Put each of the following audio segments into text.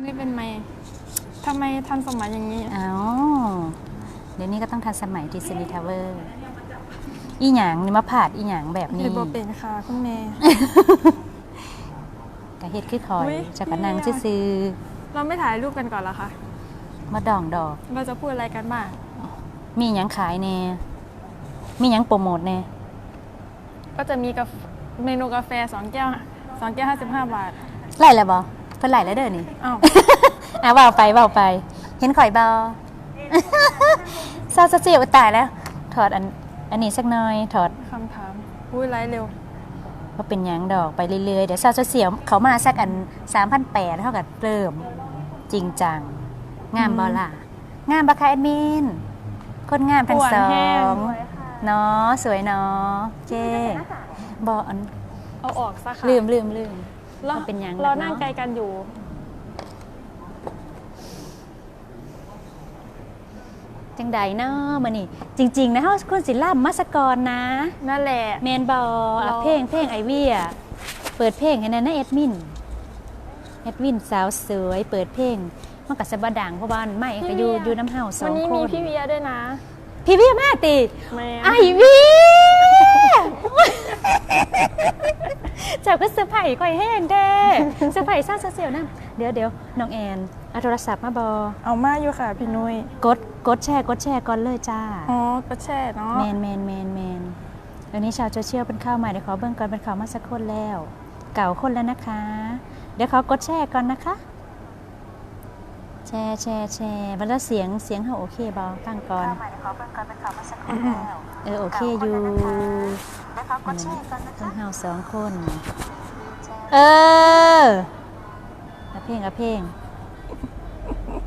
อันนี้เป็นไม้ทำไมทันสมัยอย่างนี้อ้าวเดี๋ยวนี้ก็ต้องทันสมัยดิสนีย์ทาวเวอร์ อีหยังนี่มาผาดอีหยังแบบนี้ เห็นบ่เป็นค่ะคุณแม่ กะเฮ็ดคือคอยอุ๊ยจะกะนังซื้อเราไม่ถ่ายรูปกันก่อนเหรอคะ ๆมาดองดอก เราจะพูดอะไรกันบ้าง มีหยังขายแน่มีหยังโปรโมทแน่ก็จะมีกาแฟเมนูกาแฟสองแก้วสองแก้วห้าสิบห้าบาท ไล่แล้วบ่ เพิ่นไล่แล้วเด้อนี่อ้าว อะเบาไปเบาไป เห็นข่อยบอซาซาเสียวตายแล้ว ถอดอันอันนี้สักหน่อย ถอด คำถามอุ้ยไลฟ์เร็ว ว่าเป็นหยังดอกไปเรื่อยๆ เดี๋ยวซาซาเสียวเขามาสักอัน3,800เท่ากับเริ่ม จริงจัง งามบอล่ะ งามบะคะแอดมินคนงามทั้งสอหวานแห้ง งเนาะสวยเนาะเจ๊บออันเอาออกซะค่ะลืมลืมลืม เรามันเป็นหยังเราแบบเนอะนั่งไกลกันอยู่ จังใดเนาะมื้อนี้จริง ๆ นะเฮาคุณศิลป์มัสกรนะ นั่นแหละแมนบอเราเพลงเพลงไอวี่อะเปิดเพลงให้นั่นนะเอ็ดมินเอ็ดวินสาวสวยเปิดเพลงมันกับสบดังเพราะว่าไม่ก็อยู่อยู่น้ำเฮาสอวันงนี้คมีนพี่เวียด้วยนะ พี่เวียมาติแม่ไอวี่ เจ้าก็เซอร์ไพรส์ค่อยแห้งเด้เซอร์ไพรส์ซ่าเสียวนะเดี๋ยวเดี๋ยวน้องแอนเอาโทรศัพท์มาบอเอามาอยู่ค่ะพี่นุ้ยกดกดแชร์กดแชร์ก่อนเลยจ้าอ๋อก็แช่เนาะแมนแมนแมนแมนเดี๋ยวนี้ชาวโซเชียลเป็นข้าวใหม่เดี๋ยวขอเบิ่งก่อนเป็นข่าวมาสักคนแล้ว เก่าคนแล้วนะคะ เดี๋ยวเขากดแชร์ก่อนนะคะ แชร์แชร์แชร์บัแล้วเสียงเสียงเขาโอเคบอฟังก่อนเออโอเคอยู่ต้องเฮาสองคน เออเอาเพลงเอาเพลง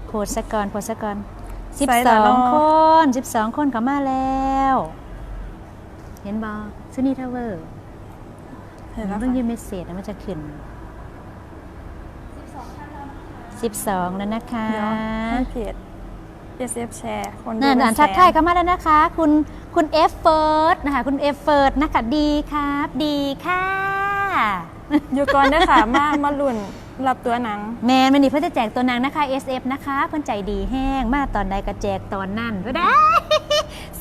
โพสต์ซะก่อนโพสต์ซะก่อนสิบใส่สละองเนาะคนสิบสองคนเขามาแล้ว เห็นบอซูนี่ทาวเวอร์เห็นแล้วเพิ่งค่ะยืนเมสเซจแล้วมันจะขึ้น สิบสองแล้วนะคะเดี๋ยวให้เพจ SF แชร์คนดูนั่นเป็อ่านแสทักทายเข้ามาแล้วนะคะ คุณคุณเอฟเฟิร์สนะคะคุณเอฟเฟิร์สนะคะดีครับ ดีค่ะ อยู่ก่อนได้อค่ะ มามาลุ่นรับตัวหนัง แมนมันนี่เพื่อจะแจกตัวนางนะคะ SF นะคะ เพื่อนใจดีแห้งมาตอนใดก็แจกตอนนั่นก็ได้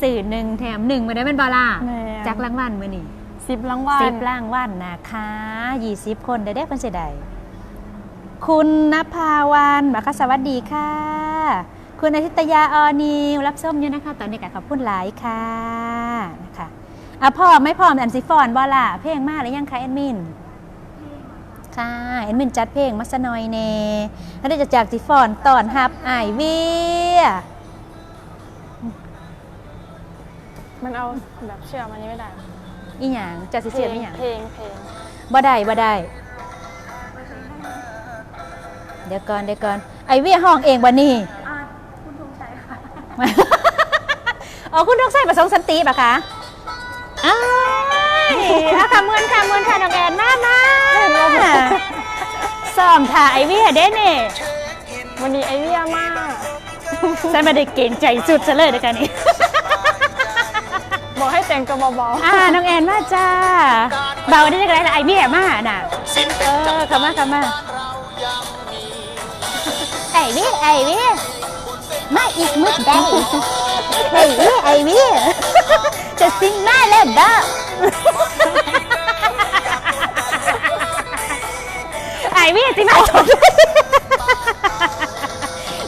สื่อหนึ่งแถมหนึ่งมาได้เป็นบอล่าแม่นจากรางวัลมือนี่สิบรางวัลสิบรางวัลนะคะยี่สิบคนได้ได้เพื่อนเสียดาย คุณนภาวันมาค่ะสวัสดีค่ะ คุณอาทิตยาออนิวรับส้มอยู่นะคะ ตอนนี้ก็ขอบคุณหลายค่ะนะคะอะพ่อไม่พร้อมอันซิฟอนบอล่ะเพลงมากหรือยังคะแอดมินค่ะเอ็นมินจัดเพลงมัสนอยเนแล้วได้จะจากจิฟอนตอนฮับไอายเวียมันเอาแบบเชื่อมอันนี้ไม่ได้ อีหยังจะสิเสียงอีหยังเพลงเพลงบ่ได้บ่ได้เดี๋ยวก่อนเดี๋ยวก่อนไอเวียห้องเองวันนี้คุณธงชัยค่ะ อ๋อคุณทกใส่ประสงค์สันติปะคะอ้ายอาค่ะเมือนค่ะเมือนค่ะน้องแอนมามาซ้อมถ่ายไอเวียเด้เน่วันนี้ไอเวียมากฉันไม่ได้เก่งใจสุดซะเลยนะกันนี่บอกให้แต่งตัวเบาอ่าน้องแอนมาจ้า เบาได้ยังไงล่ะไอเบี้ยมาน่ะเออเข้ามาเข้ามา ไอเบี้ยไอเบี้ยมาอีกมุดได้ไอเบี้ยไอเบี้ยจะซิงมาแล้วเด้อไอเบี้ยสิมาชม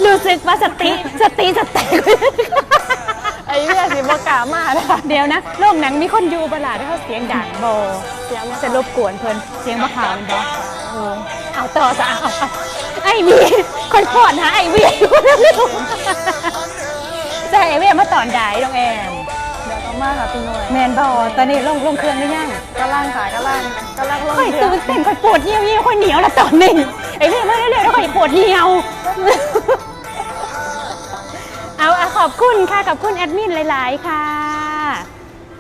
รู้สึกว่าสติสติสติๆไอเวียสิบกล้ามากนะคะเดี๋ยวนะโรงหนังมีคนอยู่ประหลาดที่เขาเสียงดังโบเสียงมันจะรบกวนเพิ่นเสียงมะขาวมันบอเออเอาต่อซะเอาเอา ไอวีคนพอดหาไอวีอยู่นะลูกจะให้ไอวีมาตอนใดน้องแอนเดี๋ยวก็มาค่ะพี่นุ้ยแมนบอตอนนี้ลงลงเครื่องหรือยังกำลังค่ะกำลังกำลังลงค่อยเรือตื่นเต้นค่อยปวดเหี่ยวเหี่ยวค่อยเหนียวแล้วตอนนี้ไอวีมาเรื่อยๆแล้วค่อยปวดเหี่ยวเอาอะขอบคุณค่ะขอบคุณแอดมินหลาย ๆ ค่ะ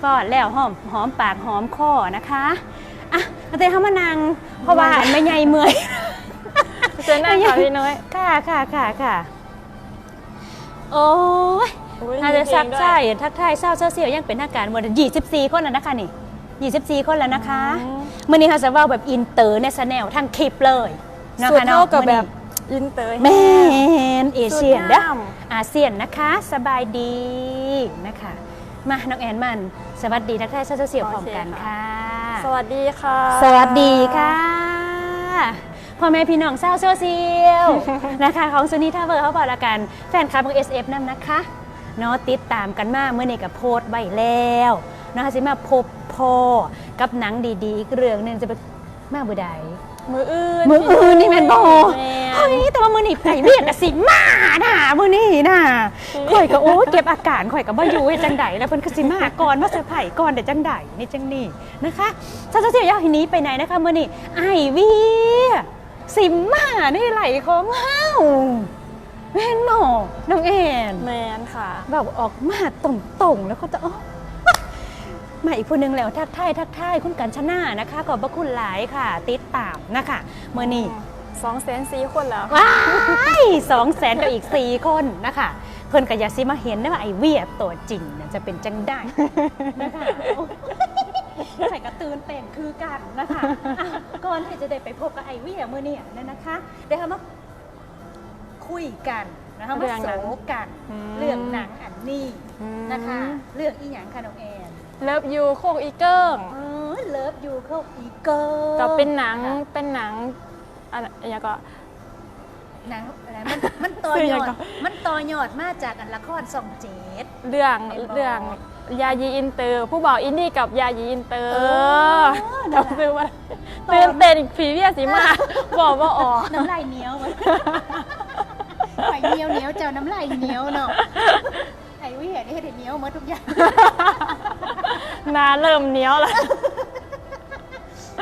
ฟอดแล้วหอมหอมปากหอมคอนะคะอะเอาเต้เข้ามานั่งเพราะว่าอันไม่ใหญ่เมื่อย เจอหน้าค่ะพี่นุ้ยค่ะค่ะค่ะค่ะโอ้ยอุ๊ยน่าจะมีเพลซังกด้วยใช่ทักทายเศร้าเศร้าเสียวยังเป็นทางการหมดยี่สิบสี่คนแล้วนะคะนี่ยี่สิบสี่คนแล้วนะคะอืมมื่อนี้เขาจะว่าแบบอินเตอร์เนสแนลทั้งคลิปเลยนะสุดคะเท่ากับมื้อแบนี้บอินเตอร์แมนเอเชียนสุเด้ดองามอาเซียนนะคะ สบายดีนะคะมาน้องแอนมัน สวัสดีทักทายโซเชียลพร้อมกันค่ะ สวัสดีค่ะ สวัสดีค่ะ พ่อแม่พี่น้องเศร้าวโซเชียลนะคะของซูนี่ท่าเวอร์เขาบอกละกันแฟนคลับของ SF นั่นนะคะเนาะติดตามกันมาเมื่อนี้กับโพสต์ไว้แล้วนะคะสิมาพบพ่อกับหนังดีๆอีกเรื่องหนึงจะเป็นมาบุไดมืออื่นมืออื่นนี่แม่นบอแม่นเฮ้ยแต่ว่ามือนี่ไปเวียกกับสิมาน่ะมือนี่น่ะข่อยก็โอ้เก็บอาการข่อยก็บ่อยู่ให้จังไดแล้วเพิ่นก็สิมาก่อนมาเซอร์ไพรส์ก่อนเดี๋ยวจังไดนี่จังนี่นะคะซาซาเสียอยากให้หนี้ไปไหนนะคะมือนี่ไอเวีย สิมาในไหลของเฮาแม่นหมอน้องแอนแมนค่ะ แบบออกมาตรงๆแล้วก็จะอ๋อมาอีกคนนึงแล้วทักทายทักทายคุณกัญชนานะคะ ขอบพระคุณหลายค่ะ ติดตามนะคะเมื่อนี้สองแสนสี่คนแล้วว้ายสองแสนกับอีกสี่คนนะคะเพิ่นก็อยากสิมาเห็นนะว่าไอเวียตัวจริงน่ะจะเป็นจังได้นะคะ ใส่กระตือนเต้นคือกันนะคะอะก่อนที่จะได้ไปพบกับไอเวียเมื่อนี้นั่นนะคะเดี๋ยวเรามาคุยกันนะคะเรื่มาองโศหนังกันอืม เรื่องหนังอันนี้อืมนะคะ เรื่องอีหยังค่ะน้องแอนเลิฟยูโคกอีเกิ้งเออเลิฟยูเข้าอีเกิร์ลก็เป็นหนังค่ะเป็นหนังอะไรอย่างก็ หนังอะไรมันมันต่อชื่อยยังอดก่อน มันต่อยอดมาจากอันละครสองเจ็ด เรื่องไอ้บอกเรื่อง ยายีอินเตอร์ ผู้บอกอินดี้กับยายีอินเตอร์เออนั่นแหละ จำซื้อมาตื่นเต้นอีกผีเวียสีมาบอกว่าอ๋อน้ำลายเหนียวมันไข่เหนียวเหนียวเจ้าน้ำลายเหนียวเนาะไอ้วิเห็นเฮ็ดให้เหนียวหมดทุกอย่างหนาเริ่มเหนียวแล้ว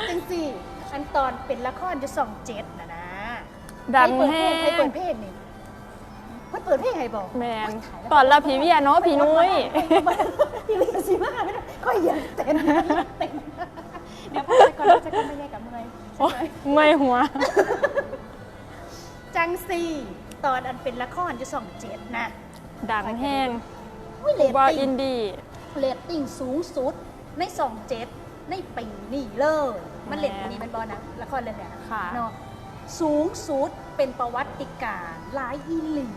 จังสิอันตอนเป็นละครจะสองเจ็ดนะนะดังใครแห้เปิดเพลงใครเปิงดเพลงนี่ เพิ่นเปิดเพลงใครบอกแมนตอนรับผีเวียเนาะผีนุ้ยพี่ลิสิมาไม่ได้ค่อยอยากเต้นเต้นเดี๋ยวพอไปก่อนจะกันไม่ได้กับเมย์โอ๊ยเมื่อยหัว จังสี่ตอนอันเป็นละครจะสองเจ็ดนะ ดังแห้งอุ้ยเลผู้ตบอกติ้อิงนดี้เรตติ้งสูงสุดในสองเจ็ดในปีนี้เลยมันเล่นปีนี้เป็นบอลนะละครเรื่องเนี้ยค่ะเนาะสูงสุดเป็นประวัติการหลายอีหลี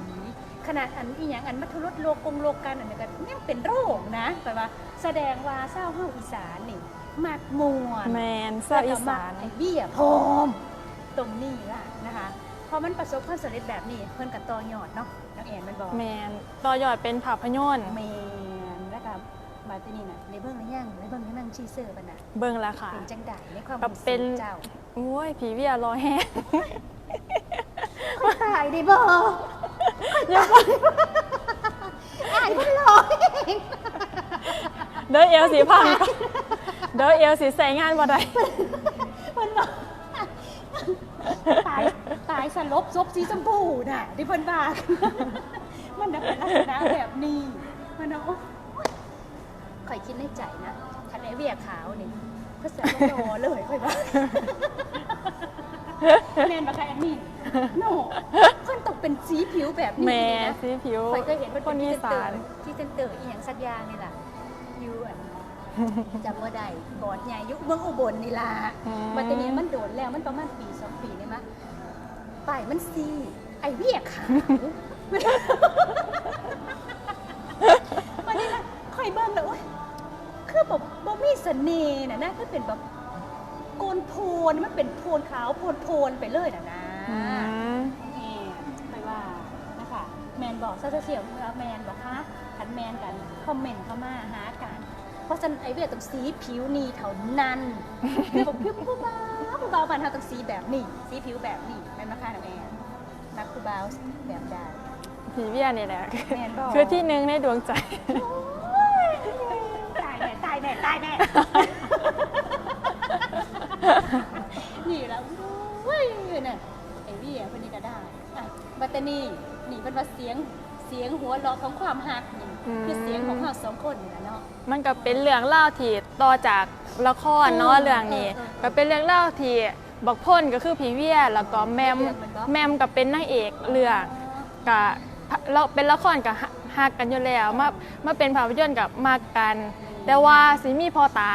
ขนาดอันอีหยังอันมัทรุดโลกงโลกันอันนี้ก็ยังเป็นโรคนะแปลว่า แสดงว่าเศร้าเฮาอีสานนี่มากมวนแมนเสื้ออีสานไอ้เบี้ยพร้อมตรงนี้ล่ะนะคะพอมันประสบความสำเร็จแบบนี้เพิ่นกับต่อยอดเนาะนักแอนมันบอกแมนต่อยอดเป็นภาพยนตร์แมนแล้วกับบาตินี่น่ะในเบื้องระย่างในเบื้องนั่งชีเซอร์บันน่ะเบิ่งแล้วค่ะเป็นจังไดในความก็รู้สึเป็นเจ้าโอ้ยผีเวียรอแห้งตายดิบ่อ่านมันลอยเด้อเอลสีพังเด้อเอลสีใส่งานบ่ได้มันบอกตายตายสลบซบสีชมพูน่ะที่เพิ่นว่ามันน่ะเป็นลักษณะแบบนี้มันเนาะข่อยคิดในใจนะคันไอเวียขาวนี่เพื่อใส่โดเลยข่อยว่าแมนมาใครอันนี้โน่เพิ่น ต้องเป็นสีผิวแบบนี้แม่นะสีผิวข่อยก็เห็นว่าคนอีสานที่เซนเตอร์อีหยังสักอย่างนี่ล่ะอยูอันจำว่าได้กอดใหญ่อยุเมืองอุบลนี่ล่ะ อืมมันจะนี้มันโดนแล้วมันประมาณปีสองปีนี่มะไปายมันซีไอเวียขาวมันนี่ละข่อยเบิ่งแล้วโอ๊ยคือแบบบ่มีเสน่ห์นะนะคือเป็นแบบโกนโพนมันเป็นโพนขาวโพนโพนไปเลยนะนะ อืม แมนบอกซาเสียวแมนบอกคะขันแมนกันคอมเมนต์เข้ามาหากันเพราะฉะนันไอเวียต้องสีผิวนี่เท่านั้นคือบอกผิวผู้บ่าวผู้บ่าวบ้านเราต้องสีแบบนี้สีผิวแบบนี้แมนมาค่ะน้องแอนนักผู้บ่าวแบบใดผีเวียนี่แหละแม่นบอกคือที่หนึ่งในดวงใจตายแน่ตายแน่ตายแน่นี่แล้วเว้ยน่ะไอ้วี่อะคนนี้ก็ได้อะบัตตานี นี่เป็นว่าเสียงเสียงหัวเราะของความหักนี่อืม คือเสียงของเราสองคนนี่แหละเนาะ มันก็เป็นเรื่องเล่าวที่ต่อจากละครเนาะเออเรื่องนี้ เออเออก็เป็นเรื่องเล่าวที่บักพ่นก็คือผีเวียแล้วก็แมมเรื่องมันบ่แมมก็เป็นนางเอกเรื่องก็เราเป็นละครกับฮักกันอยู่แล้วมามาเป็นภาพยนตร์กับมากกัน แต่ว่าสิมีพ่อตา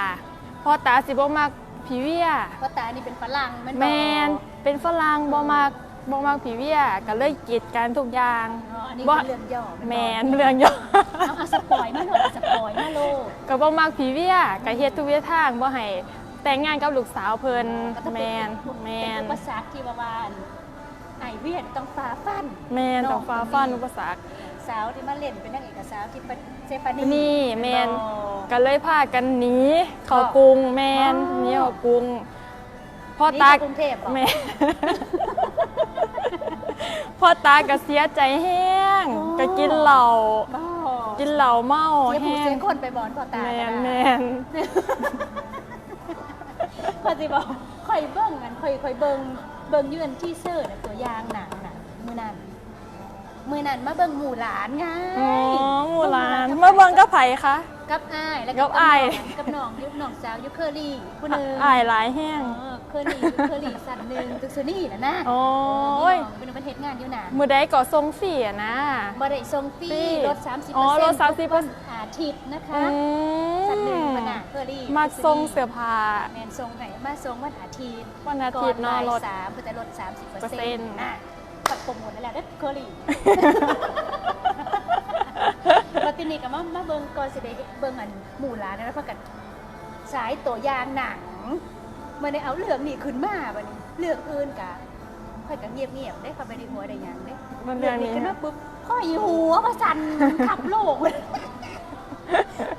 พ่อตาสิบ่มักผีเวียเพราะตานี่เป็นฝรั่งมันแมนเป็นฝรั่งบ่มัก บ่มักผีเวียก็เลยกีดกันทุกอย่างอ๋ออันนี้บ่คือเรื่องย่อแมนเรื่องย่อเอาเอาสปอยมาโลดสปอยมาโลดก็บ่มักผีเวียก็เฮ็ดทุกวิถีทางบ่ให้แต่งงานกับลูกสาวเพิ่นก็ต้องแมเป็นนแมเป็นนอุปสรรคที่ว่าว่าไอเวียนต้องฝ่าฟันแมนต้องฟ้าฟันอุปสรรค สาวที่มาเล่นเป็นนางเอกสาวที่เป็นเซฟานีนี่แมนบ่ก็เลยพากันหนีเข้ากรุงแมนอ๋อ หนีเข้ากรุง พ่อนี่ตาคือกรุงเทพเหรอ แม่ พ่อตาก็เสียใจแห้งอ๋อ ก็กินเหล้าบ่กินเหล้าเมาเสียผู้แห้เสีงยคนไปบอนพอตาแมกันแมนะนพอสิบอกค่อยเบิ่งกันค่อยค่อยเบิ่งเบิ่งอยืนที่เซอร์น่ะตัวอย่างหนังน่ะมือนั้นมือนั้นมาเบิ่งหมู่หลานไงอ๋อหมู่หลานเมื่อเบิ่งก็ไผคะ กับอ้ายแล้วกับอ้ายกับน้องยุบน้องสาวยุคเคอรี่ผู้หนึง อายหลายแห้ง เออ เคอรี่เคอรี่สัตว์หนึ่งตึกซูนี่น่ะนะโอ้โอ้ยเป็นประเทศงานอยู่น่ะมือใดก็ทรงฟรีอะนะบ่ได้ส่งฟรีฟรีลด30%อ๋อลด30%ทุกวันอาทิตย์นะคะอืสัตว์หนึ่งมขนาดเคอรี่มาทรงเสื้อผ้าแมนทรงไหนมาทรงวันอาทิตย์วันอาทิตย์เนก่อะบ่ายลดสามเพื่อจะลด30เปอร์เปอร์เซ็เซ็นนต์ต์อะปัดโปรโมทนั่นแหละเด้อเคอรี่แล้วทีนี้ก็มามาเบิ่งก่อนสิได้เบิ่งอันหมู่หลานนะเพราะกันสายตัวอย่างหนัง มันได้เอาเรื่องนี้ขึ้นมาบัดนี้เรื่องอื่นกะค่อยก็เงียบๆได้เข้าไปในหัวได้หยังเด้มันเรื่องนี้ขึ้นมาปุ๊บค่อยหัวว่าสั่นขับโลกเลย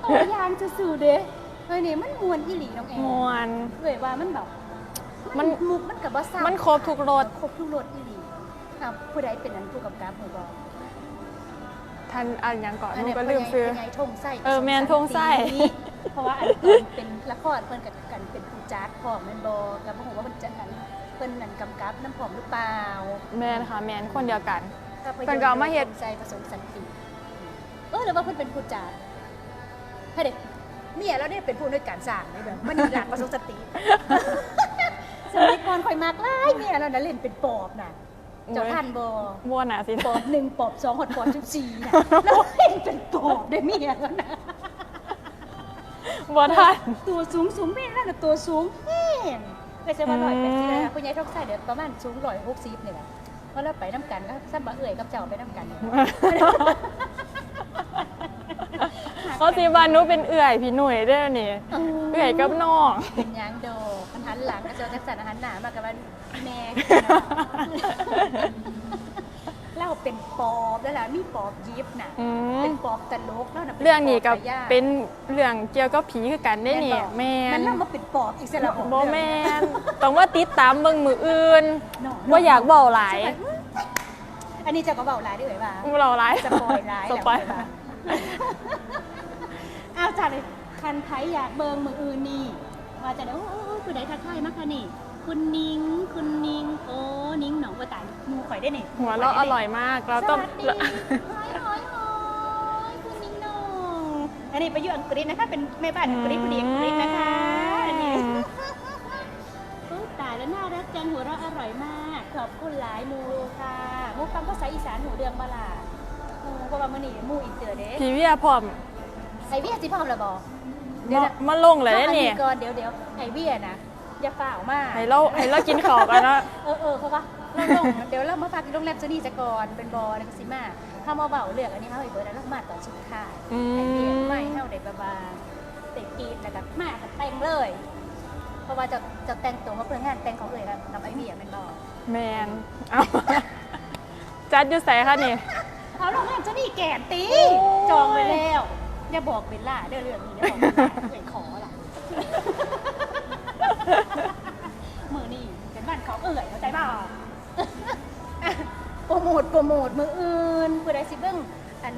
ตัวอย่างซื่อๆเด้เฮ้ยนี่มันมวนอีหลีน้องแอมนวนเลยว่ามันแบบมัน มุกมันกับว่าซ้ำ มันครบทุกรสครบทุกรสอีหลีครับผู้ใดเป็นอันผู้กำกับหมู่บอกทันอันหยังก่อนหอันนูเนี้ยก็ลืมซื้อ เป็นไงทงไส้เออแมนทงไส้ เพราะว่าอันเพิ่นเป็นละครเพิ่นกับกันเป็นผู้จัดพร้อมแม่นบ่กับบ่ฮู้ว่าเพิ่นจะอันเพิ่นนั่นกำกับน้ำพร้อมหรือเปล่าแมนค่ะแมนคนเดียวกันภาพยนตร์เพิ่นก็เอามาเฮ็ดทงไส้ผสมสันติเออหรือว่าเพิ่นเป็นผู้จัดให้เด็กเมียเราเนี่ยเป็นผู้ด้วยการสร้างได้แบบมันอยู่หลักผสมสันติสมัยก่อนข่อยมากหลายเมียเราน่ะเล่นเป็นปอบน่ะเจ้าท่านบ่มัวหนาสิ ปอบหนึ่งปอบสองหดปอบสิบสี่น่ะแล้วเล่นเป็นปอบได้เมียแล้วนะ บัวทัน ตัวสูงสูงเมียนั่นน่ะตัวสูงแห้งก็จะว่าร้อยแปดสิบนะคุณยายท้องใส่เดี๋ยวประมาณสูงร้อยหกสิบเนี่ยแหละเพราะเราไปน้ำกันก็ซ้ำบะเอ่ยกับเจ้าไปน้ำกันเนี่ยเขาสิบานหนูเป็นเอื่อยพี่หนุ่ยเด้อนี่ เอื่อยกับน้องเป็นหยางโดมันหันหลังก็เจอจักสันอาหารหนามากับมันแม่ เล่าเป็นปอบแล้วล่ะมีปอบยิบน่ะอืมเป็นปอบตลกแล้วน่ะป็เรื่องนี้กับปบตาย่าเป็นเรื่องเกี่ยวกับผีคือกันได้นี่บอกแมมันนเล่ามาเป็นปอบอีกเสร็จแล้วบ่แมนต้องว่าติดตามเบิ่งมืออื่นเนาะว่าอยากเบาหลายอันนี้เจะก็เบาหลายด้วยป่ะเราหลายสปอยหลายสแล้วปอยป่ะเอาจัดเลยคันไทยอยากเบิงมืออื่นนี่ว่าจะได้โอ้โอ้โอ้คุณได้ทักทายมากค่ะนี่ คุณนิงคุณนิงโอ้นิงหนองกระต่ายหมูข่อยได้นี่หัวเราะอร่อยมากเราสต้องวัสดีหอยหอยหอยคุณนิงหนองอันนี้ไปอยู่อังกฤษนะคะ เป็นแม่บ้านอังกฤษพอดีอังกฤษนะคะอันนี้อุ๊ยตายแล้วน่ารักจังหัวเราะอร่อยมาก ขอบคุณหลายหมูค่ะหมูฟังภาษาอีสานหูเดืองบาลาหมูเพราะว่ามันนี่หมูอินเตอร์เด้ผีเวียพร้อมไอเวียสิพร้อมแล้วบอมามาลงเลยได้นี่ก่อนเดี๋ยวเดี๋ยวไอเวียนะ อย่าฝ่าวมากให้เราให้เรากินข้าวกันนะเออเออเพราะว่าเราลงเดี๋ยวเรามาพักที่โรงแรมเจนี่จะก่อนเป็นบอแล้วก็สิมาถ้ามาเบาเลือกอันนี้เขาอีกเบอร์แล้วเรามาตอนสุดท้ายอืไอเวียมไม่เท่าเด็กบาบาเตะกีดแล้วก็มากับแต่งเลย เพราะว่าจะจะแต่งตัวมาเพื่องานแต่งของเอ่ยกับไอเวียเป็นบอแมนเอา จัดอยู่ใส่ค่ะนี่ เอาโรงแรมเจะนี่แก่นตีโอ้ยจองไปแล้วอย่าบอกเบลล่าเด้อเรื่องนี้อย่าบอกเบลล่าเอ่ยขอล่ะ มือนี่เป็นบ้านเขาเอ่ยเข้าใจเปล่าโปรโมทโปรโมทมืออื่นผู้ใดสิเบิ้งอัน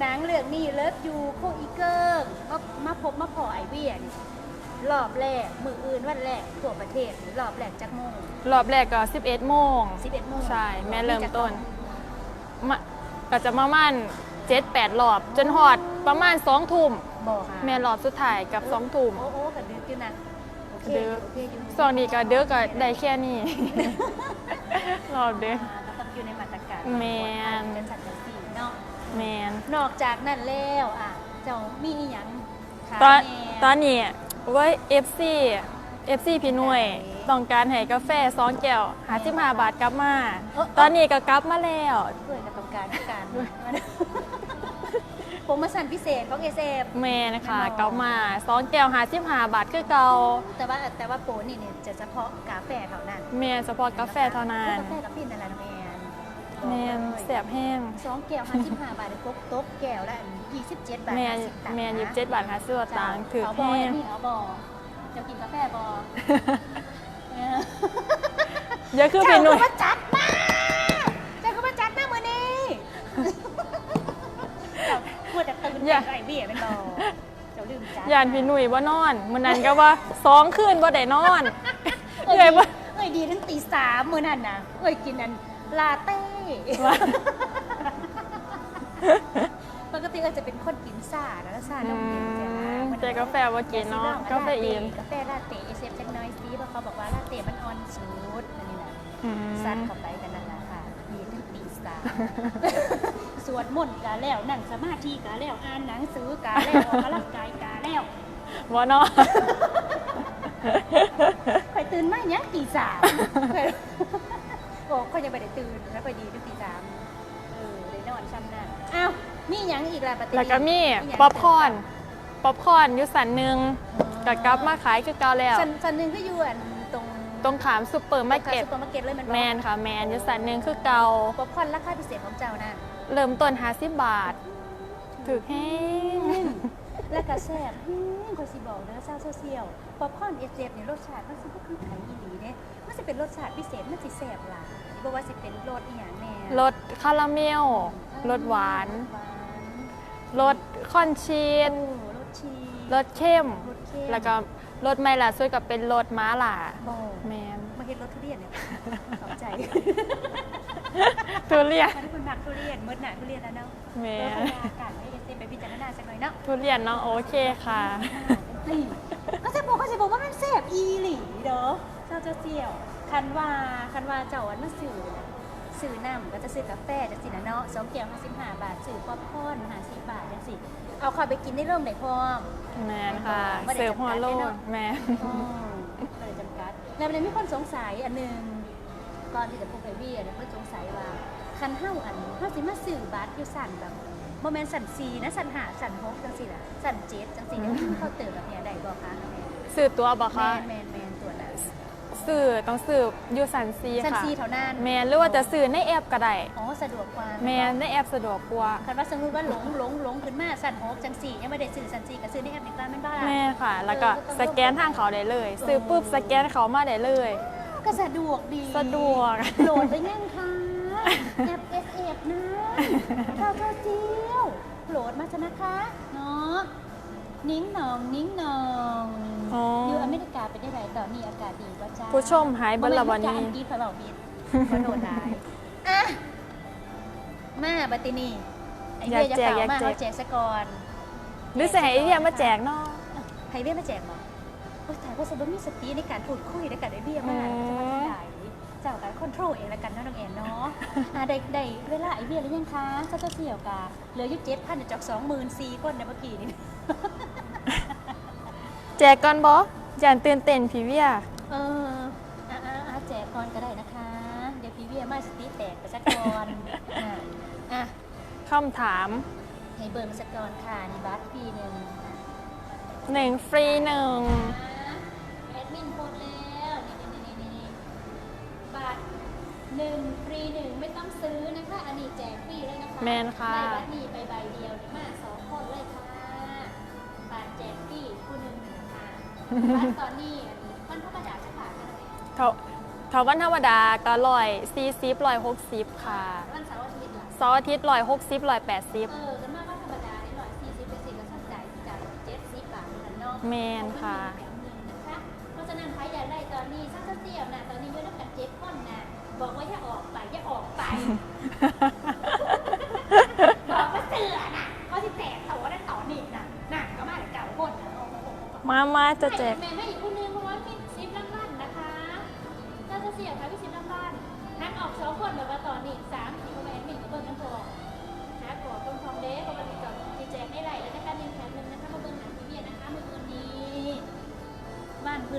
หนังเรื่องนี้เลิฟยูโคอีเกิงมามาพบมาพอไอเวียนรอบแรกมืออื่นวันแรกทั่วประเทศรอบแรกจากโมงรอบแรกก็ 11 โมง11โมงใช่แม่เริ่มต้นมาก็จะมามั่นเจ็ดแปดรอบจนหอดประมาณสองทุ่มบอกค่ะแม่รอบสุดท้ายกับสองทุ่มโอ้โอ้กันดึกอยู่นะโอ เคดึกโอเคอยู่ส่วนนี้ก็เด้อก็ได้แค่นี้รอบเด้ออ่าก็ต้องอยู่ในมาตรการแม่นเป็นสัตว์เป็นสีเนาะแมนนอกจากนั้นแล้วอะเจ้ามีอหยังขายตอนแหตอนนี้เว้ย FC FC พี่หน่วยขายต้องการให้กาแฟสองแก้วหาสิบห้าบาทกลับมาเอ้อตอนนี้ก็กลับมาแล้วเพื่อนกับต้องการด้วยกัน โปรโมชั่นพิเศษของเอเซฟ แม่นะคะกลับมาสองแก้วหาสิบห้าบาทคือเก่าแต่ว่าแต่ว่าโปรนี่เนี่ยจะเฉพาะกาแฟเท่านั้นแม่เฉพาะกาแฟเท่านั้นกาแฟกับพี่นั่นแหละน้องแอนแม่นแสบแห้งสองแก้วห้าสิบห้าบาทตกตกแก้วละยี่สิบเจ็ดบาทแม่50ตังค์แม่นะ ยิบเจ็ดบาทหาซื้อต่างค์ถือเอาบอแห้งอันนี้เอาบอจะกินกาแฟบอเออเยอะคือเจ้าเป็นหก็น่วยมาจัดมา พูดแต่ตื่นแต่ไอ้เบี้ยเป็นบอเจ้าลืมจัดยานพี่หนุ่ยว่านอนมื้อนั้นก็ว่าสองคืนบ่ได้นอนเอ้ยเอ้ยบ่เอ้ยดีถึงตีสามมือนั่นนะเอ้ยกินอันลาเต้ว่าปกติเอ้ยจะเป็นคนกินซ่านะแล้วซ่าน้ำเย็นจ้าแต่กาแฟบ่กินเนาะกาแฟอินกาแฟลาเต้เอเซฟจังน้อยซีเพราะเขาบอกว่าลาเต้มันออนสูดอันนี้นะอืมซัดเข้าไปกันนั่นแหละค่ะดีทั้งตีสาม สวดมนต์กาแล้วนั่งสมาธิกาแล้วอ่านหนังสือกาแล้วออกกำลังกายกาแล้วบ่นอนคอยตื่นมาอย่างตีสามข้อยโอ้ค่อยยังไม่ได้ตื่นแล้วค่อยดีถึงตีสามเออได้นอนช้ำหน้าอ้าวมีหยังอีกล่ะปฏิแล้วก็มีป๊อปคอร์นป๊อปคอร์นอยู่สันหนึงก็กลับมาขายคือเก่าแล้วสันสันหนึ่งก็อยู่อันตรงตรงขามซุปเปอร์มาร์เก็ตซุปเปอร์มาร์เก็ตเลยมันบอกแมนค่ะแมนอยู่สันหนึงคือเก่าป๊อปคอร์นราคาพิเศษของเจ้านะ เริ่มต้น50บาทถือแห้งและกระแซ่บอืมคอยสิบอกเด้อชาวโซเชียลป๊อปคอร์นเอเจฟเนี่ยรสชาติมันสิบ่คือไทยอีหลีเนี่ยมันสิเป็นรสชาติพิเศษมันสิแซ่บหลายบ่ว่าสิเป็นรสอีหยังแน่รสคาราเมล รสหวาน หวานรสคอนชีโอ้สรสชีส รสเข้ม รสเค็มแล้วก็รสไม่ล่ะสุดกับเป็นรสม้าหล่าโอ้แมนมาเห็นรสทุเรียนเนี่ยสนใจ ทุเรียนมาทุกคนมักทุเรียนเมื่อหนาทุเรียนแล้วเนาะแมเออนพยากาศให้เอเซไปพิจารณาสักหน่อยเนาะทุเรียนเนาะโอเคค่ะ นี่ก็จะบอกก็จะบอกว่ามันแซ่บอีหลีเด้อเจ้าเจ้าเสี่ยว คันว่าคันว่าเจ้าอันมาสื่อน่ะสื่อน้ำก็จะซื้อกาแฟจังสินะเนาะสองแก้วห้าสิบห้าบาทสื่อป๊อปคอร์นห้าสิบบาทจังสิเอาเข้าไปกินในร่มไหนพร้อม แมนค่ะไม่ได้เสิร์ฟฮอลโลจำกัดดเนาะแมน อืมเลยจำกัดแล้วมันมีคนสงสัยอันหนึ่ง ก่อนที่จะพูดไปเวียเนี่ยเพิ่นสงสัยว่าคันเฮ้าอันเฮ้าสิมาสื่อบัตรอยู่สั่นแบบโมเมนต์สั่นซีนะสั่นหาสั่นหกจังสิล่ะสั่นเจ็ดจังสิเนี่ยเข้าเติมแบบเนี้ยได้บ่คะแม่สื่อตัวบอกแมค่ะนแมนแมนตัวนั้นสื่อต้องสื่ออยู่สันซีสั่นค่ะซีเท่านั้นแมนหรือว่าจะสื่อในแอปก็ได้อ๋อสะดวกกว่าแมนในแอปสะดวกกว่าคันว่าสมมติว่าหลงหลงหลงขึ้นมาสั่นหกจังสี่ยังไม่ได้ซื้อสั่นซีก็ซื้อในแอปดีกว่าแม่นบ้าแม่ค่ะ แล้วก็สแกนทางเขาได้เลยซื้อปุ๊บสแกนเขามาได้เลย ก็สะดวกดีสะดวก โหลดได้ยังคะแอป S F นะข้าวเจ้าเจียวโหลดมาชนะคะเนาะนิ้งหนองนิ้งหนองอ๋ออยู่อเมริกาเป็นได้ไรตอนนี้อากาศดีว่าจ้าผู้ชมหายเบิดละวันนี้ บ่แม่ภาษาอังกฤษเขาบอกบิดมาโดนได้อะมาบัตตินี่ไอเดียอยากจะแจกเป่าอยากมาแจกเขาแจกสกอนหรือใส่ไอเดียมาแจกเนาะไฮเวียมาแจกเหรอ โอ้ยแต่ว่าฉันบ่มีสติในการพูดคุยในการไอเดียมากอืมจะมาที่ไหนเจ้าการคอนโทรลเองแล้วกันเนาะน้องแอนเนาะอ่าได้ได้เวลาไอเดียหรือยังคะเจ้าเจ้าเสี่ยวกาเหลืออยู่เจ็ดพันจากสองหมื่นสี่คนในเมื่อกี้นี่แจกก่อนบออย่านตื่นเต้นพี่เวียเอออ่าอ่าแจกก่อนก็ได้นะคะ เดี๋ยวพี่เวียมาสติแตกไปสักก่อนอะอะคำถามให้เบิร์นสักก่อนค่ะนี่บัตรฟรีหนึ่งอะหนึ่งฟรีหนึ่งแอด มินโพสต์แล้วนี่นี่นี่นี่นี่บัตรหนึ่งฟรีหนึ่งไม่ต้องซื้อนะคะ อันนี้แจกฟรีเลยนะคะแมนค่ะ ได้บัตรนี้ไปใบเดียวนี่มาสองคนเลยค่ะบัตรแจกฟรีคู่หนึ่งค่ะบัตรตอนนี้อันนี้มันธรรมดาจะบาทกันเลยเท่าเท่าวันธรรมดาก็ร้อยสี่สิบร้อยหกสิบค่ะวันเสาร์อาทิตย์เหรอเสาร์อาทิตย์ร้อยหกสิบร้อยแปดสิบเออกันมากว่าธรรมดานี่หน่อยสี่สิบเป็นสี่ก็สั่งจ่ายจ่ายเจ็ดสิบบาทเหมือนกันเนาะแมนค่ะแถมหนึ่งนะคะ บอกว่าอย่าออกไปอย่าออกไป บอกว่าเสือน่ะเขาที่แตกเขาว่าได้ต่อนี่นะน่ะก็มาแต่เก่าคนนะโอ้โหมามาจะแจกแม่แม่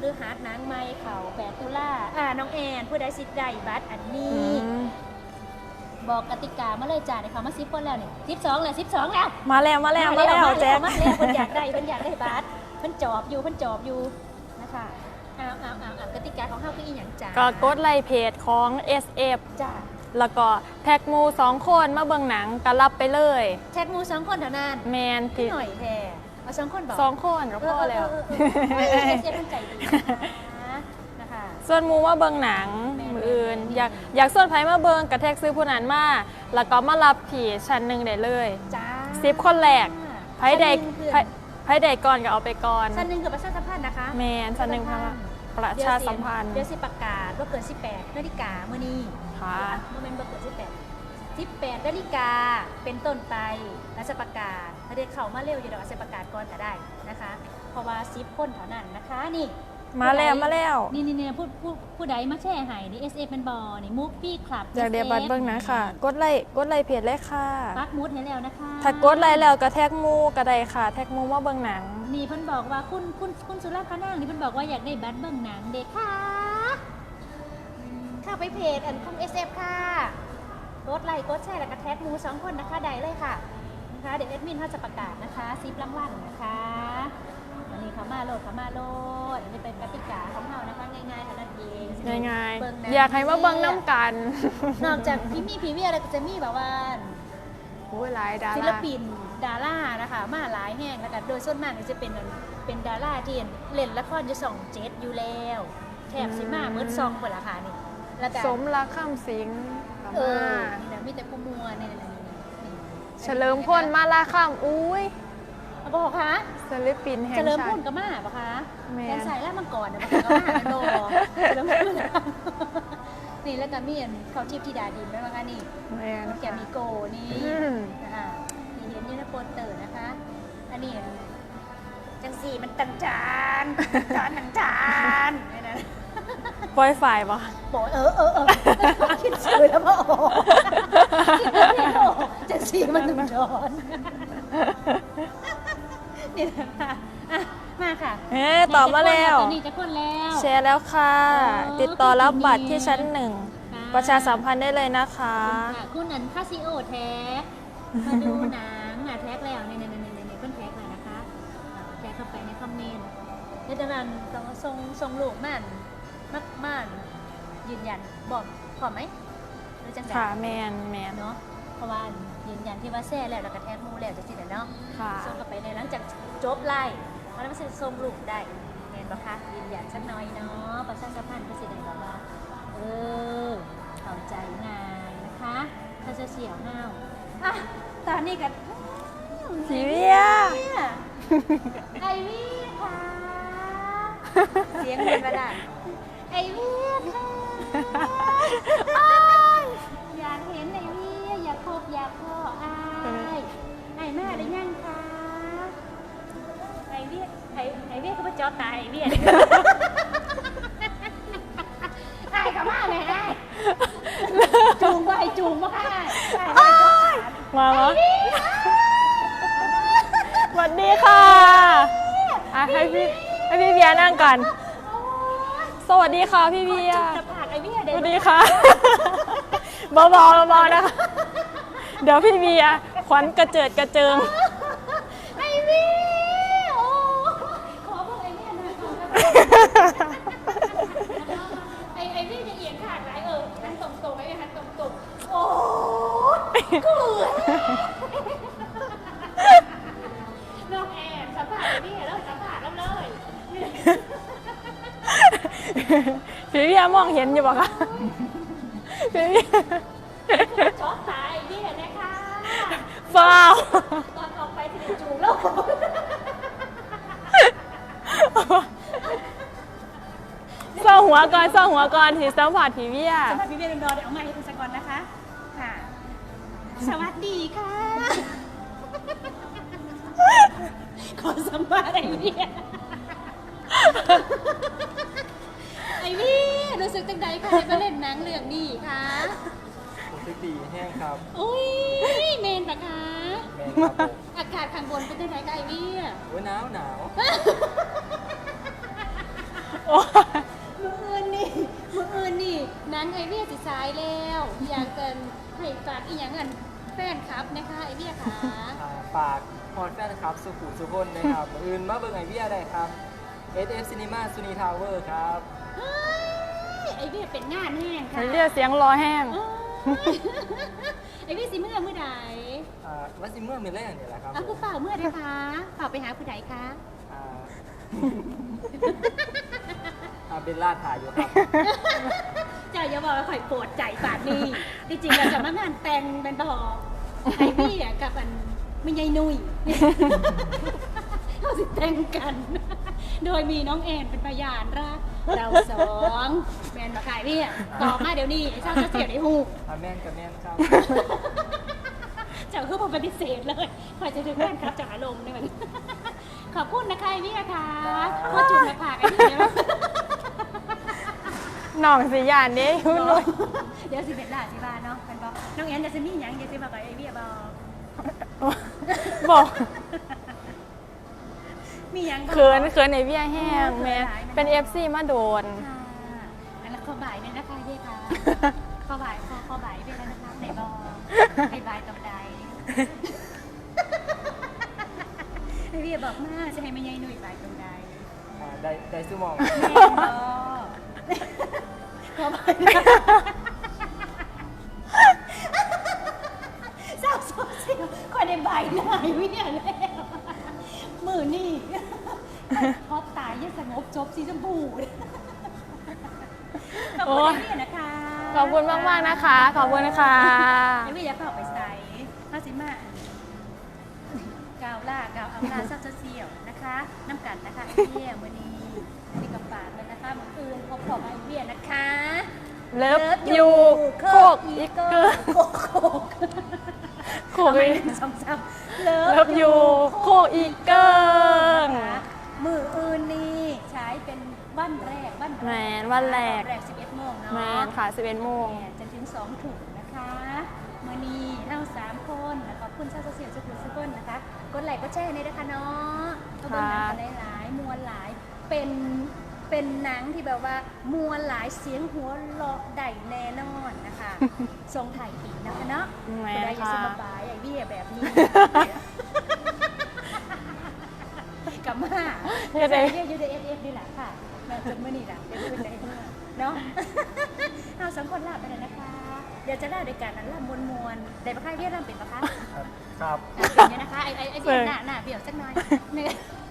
ฤหัสนางไม้เขาแปดตุลาอ่าน้องแอนผู้ใดสิทธิ์ใดบัตรอันนี้ บอกกติกามาเลยจ้าในคำว่าซิปคนแล้วนี่สิบสองแล้วสิบสองแล้วมาแล้วมาแล้วมาแล้วแจ็คมาแล้วเพิ่นอยากได้เพิ่นอยากได้บัตรเพิ่นจอบอยู่เพิ่นจอบอยู่นะคะอ้าวอ้าวอ้าวอ้าวกติกาของเฮาคืออีหยังจ้าก็กดไลค์เพจของ SF จ้าแล้วก็แท็กหมูสองคนมาเบิ่งหนังก็รับไปเลย แท็กหมูสองคนเท่านั้นแมนพี่ที่หน่อยแท้ เอาสองคนบอกสองคนก็พอแล้วเออเออเออเออเอฟเอฟเป็นใจดีนะนะคะส่วนหมูมาเบิ่งหนังแม่นมืออื่นแม่น อยากอยากส่วนไผมาเบิ่งกระแท็กซื้อผู้นั้นมาแล้วก็มารับผีชั้นหนึ่งได้เลยจ้าสิบคนแรกไผใดชั้นหนึ่งคือไผไผใดก่อนก็เอาไปก่อนชั้นหนึ่งคือประชาสัมพันธ์นะคะแมนชั้นหนึ่งพระประชาสัมพันธ์เดี๋ยวสิประกาศว่าเกิด18นาฬิกาเมื่อนี้ค่ะ โมเมนต์ว่าเกิด18 18นาฬิกาเป็นต้นไปแล้วจะประกาศ ถ้าเด็กเข้ามาเร็วอยู่เดี๋ยวอาจจะประกาศก่อนก็ได้นะคะ เพราะว่าซิปคนเท่านั้นนะคะนี่มาแล้วมาแล้ว นี่นี่นี่ผู้ผู้ผู้ใดมาแช่ไห้นี่ SF เป็นบอนี่มูฟฟี่คลับอยากเดียบัตรเบิ่งหนะค่ะ กดไลค์กดไลค์เพจเลยค่ะปักมูดให้แล้วนะคะ ถ้ากดไลค์แล้วก็แท็กหมูก็ได้ค่ะ แท็กหมูมาเบิ่งหนัง นี่เพิ่นบอกว่าคุณคุณคุณสุราคานั่งนี่เพิ่นบอกว่าอยากได้บัตรเบิ่งหนังเด็กค่ะ เข้าไปเพจอันของ SF ค่ะ กดไลค์กดแชร์แล้วก็แท็กหมูสองคนนะคะได้เลยค่ะนะคะเดี๋ยวแอดมินเขาจะประกาศนะคะซิปรางวัลนะคะอันนี้เขามาโหลดเขามาโหลดอันนี้เป็นกติกาของเรานะคะง่ายๆเท่านั้นเองง่ายเบิ่งหนังๆอยากให้มาเบิ่งน้ำกัน นอกจากพี่มีพี่เวียแล้วก็จะมีแบบว่า โอ้ยหลายดาศิลราปินดารานะคะมาหลายแห่งแล้วกันโดยส่วนมากนี่จะเป็นเป็นดาราที่เล่นละครอยู่สองเจ็ดอยู่แล้วแถบสิมาเมื่อซองเปิดราคานี่แล้วก็สมรักข้ามสิง กับเอมาอนี่นะมีแต่ผู้มัวนี่นี่นี่นี่เฉลิมพลมาลาข้ามอุ้ยเอาบอกคะศิลปินแห่งเฉลิมชาพลติก็มาปะคะแม่นแกนใส่แล้วมังกรเนี่ยมันก็มาโดเฉลิมพลนี่แล้วก็มีอันเขาทิพย์ธิดาดินด้วยนะคะนี่แมนแกมีโกนี่อืมนะคะนี่เห็นอยู่ในโปสเตอร์นะคะ อันนี้จังสีมันตังจานจานตังจานนี่นะ ปล่อยฝ่ายปะโปะเออเออเออ คิดชื่อแล้วพ่อโอ้คิดว่าพี่โอ้จังสีมันตังจานนี่นะคะอะมาค่ะเอ๊ะตอบมาแล้ว ตอนนี้จะคนแล้ว แชร์แล้วค่ะอ๋อติดต่อรับบัตรที่ชั้นหนึ่ง ค่ะ ประชาสัมพันธ์ได้เลยนะคะ ค่ะคุณอันคาซิโอแท็กมาดูหนังอะแท็กแล้วเนี่ยเนี่ยเนี่ยเนี่ยเพิ่นแท็กแล้วนะคะอ่าแท็กเข้าไปในคอมเมนต์แล้วจากนั้นต้องส่งส่งลูกมันมักมันยืนยันบอกพอไหมห รือจังใดค่ะแมนแมน เนาะเพราะว่ายืนยันที่ว่าแซ่แล้วแล้วก็แท็กหมูแล้วจังซี่แหละเนาะค่ะ ส่งเข้าไปในหลังจากจบไล่แล้วมันจะส่งลูกได้เห็นปะคะยืนยันสักหน่อยเนาะประชาสัมพันธ์ก็สิได้แบบว่าเออเข้าใจง่ายนะคะถ้าจะเสียวห้าวอะตอนนี้กันสีเวียไอวี่ค่ะ เสียงเป็นประดาไอวี่ค่ะ อยากเห็นไอวี่อยากพบอยากพ่ออายไอแม่ได้ยังคะไอวี่ไอไอวี่ก็มาจอตายไอวี่ไอ้กับมาแม่ไอ้จูงไปจูงมาค่ะไอ้ไอ้จอตายมาไอวะวี่สวัสดีค่ะอะให้พี่ให้พี่เบียร์นั่งก่อน สวัสดีค่ะพี่เบียร์จะผ่านไอวี่เด็สวัสดีค่ะเบาๆเบาๆนะคะเดี๋ยวพี่เบียร์ขวัญกระเจิดกระเจิง ไอ้วี่โอ้ ขอบอกไอวี่หน่อยขอไอไอวี่จะเอียงขาดไหลเออหันตรงๆไอวี่หันตรงๆโอ้กูน้องแอนสัมผัสไอวี่แล้วสัมผัสแล้วเลยพี่เบียร์มองเห็นอยู่ปะคะ ช็อตตายไอวี่นะคะฟ้าวตอนออกไปถึงจูบแล้วเศร้าหัวก่อนเศร้าหัวก่อนที่สัมผัสพี่เบียสำหรับพี่เบียร์ดอนเดี๋ยวเอาไมาให้คุณสกอนนะคะค่ะ สวัสดีค่ะ ขอสัมภาษณ์ไอ้เบียไอ้เบีย ร์รู้สึกตั้งใดคะได้มาเล่นหนังเรื่องนี้คะผมชื่อตีแห้งครับอุ้ยเมนปะคะ แมนครับผมอากาศข้างบนเป็นยังไงคะไอเบียร์โอ้ยหนาวหนาวไโอ้ยมืออื่นนี่มืออื่นนี่หนังไอเวียสิสายแล้ว อยากเกินให้ฝากอีหยังอันแฟนครับนะคะไอเวียค่ะอ่าฝากพอดแฟนครับสุขุสุพนนะครับอื่นมาเบิ่งไอเวียได้ครับ SF Cinema ซูนีทาวเวอร์ครับเฮ้ย ไอเวียเป็นงานแห้งค่ะเรียกเสียงรอแห้งโอ้ยไอเวียสิเมื่อเมื่อใดอ่าวัดซิเมอร์มิลเลอร์นี่แหละครับเอาผู้เปล่าเมื่อใดคะเปล่าไปหาผู้ใดคะอ่า อ่าเบลล่าถ่ายอยู่ครับ เจ้าอย่าบอกว่าข่อยปวดใจป่านนี้จริงๆเราจะมางานแต่งเป็นบอไอเวียกับอันไม่ใหญ่นุ่ย เราสิแต่งกัน โดยมีน้องแอนเป็นพยานรักเราสองแมนมาขายพี่ตอบมาเดี๋ยวนี้ไอ้เจ้าจะเสียในหูอาแมนกับแมนครับเจ้าคือผมปฏิเสธเลยคอยจะถึงแม่นครับจากอารมณ์ในวันนี้ขอบคุณนะคะไอ้พี่ค่ะพ่อจุ่มมาผากไอ้พี่เดี๋ยวน้องสิยานเด้คุณนุ้ยเดี๋ยวสิเป็นลาสิบาเนาะเป็นบอกน้องแอนจะมีหยังเดี๋ยวสิมากับไอ้พี่บอกบอก มีหยังบอกเขินเขินในเวียแห้งแม่เป็น FC มาโดน ค่ะอันนั้นขอบ่ายเนี่ยนะคะพี่ค่ะขอบ่ายขอขอบ่ายด้วยนะคะไหนบอกให้บ่ายตรงใดไอ้พี่บอกมาจะให้ไม่ใหญ่หนุ่ยบ่ายตรงใดอ่าได้ได้ซูมอง แม่นบ่ขอบ่ายนะเศร้าโซเชียลคอยได้บ่ายหน่ายวิเนี่ยแล้ว มือนี่พอตายยังสงบจบสีชมพูขอบโอ้คุณยพี่นะคะขอบคุณมากๆนะคะ ขอบคุณค่ะไอ้พี่อย่าเข้าไปใส่ข้าสิมากาวล่ากาวเอาล่าซับโซเชียลนะคะ น้ำกันนะคะไอเบี้ยมือนี้มีกับปากเลยนะคะมืออื่นพบของไอเบี้ยนะคะ เลิฟยูโคกอีกเกอร์โคก โคกโคกทำไมอีกเป็นซ้ำๆเลิเลิฟยูโคกอีกเกอร์นะคะมืออื่นนี่ใช้เป็นวันแรกวันแมนวันแรกแรก11โมงเนาะ แมนค่ะ11โมงแปดจนถึงสองถุงนะคะมื่อนี้เราสามคนแล้วขอบคุณชาวโซเชียลทุกคนทุกคนนะคะ กดไลค์กดแชร์ในนะคะเนาะก็เป็นหนังกันหลายๆมวลหลาย เป็น เป็นหนังที่แบบว่ามวลหลายเสียงหัวเราะได้แน่นอนนะคะทรงถ่ายปีนะคะเนาะแม่ก็ได้อยังค่ะสบายไอ้เบี้ยแบบนี้กลับมาเฮ็ดได้เบี้ยยูเดเอฟเอฟนี่แหละค่ะแม่จนเมื่อนี่แหละเดี๋ยวจะเป็นใจเมื่อเนาะเอาสองคนลาไปเลยนะคะ เดี๋ยวจะได้ด้วยกันนั้นลำมวลมวลๆได้ปะคะเบี้ยลำเป็นปะคะครับครับอะเป็นเนี่ยนะคะไอ้ไอ้ไอ้เบี้ยหน้าหน้าเบี้ยวสักหน่อยเนี่ยลำ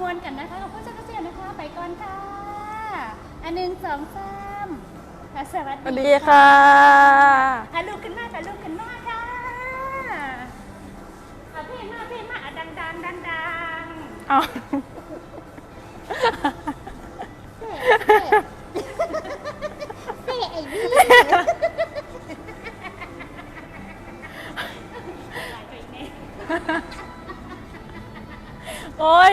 มวลมวลๆกันนะคะขอบคุณเจ้าเสียนะคะ ไปก่อนค่ะ อันหนึ่งสองสามอะสวัสสวัสดีดีค่ะถ่ายรูปขึ้นมาถ่ายรูปขึ้นมาค่ะอะเพลงมาเพลงมาอะดังดังดังดังเอา เซ่เซ่เซ่ไอ้บี้หลายไปแน่โอ๊ย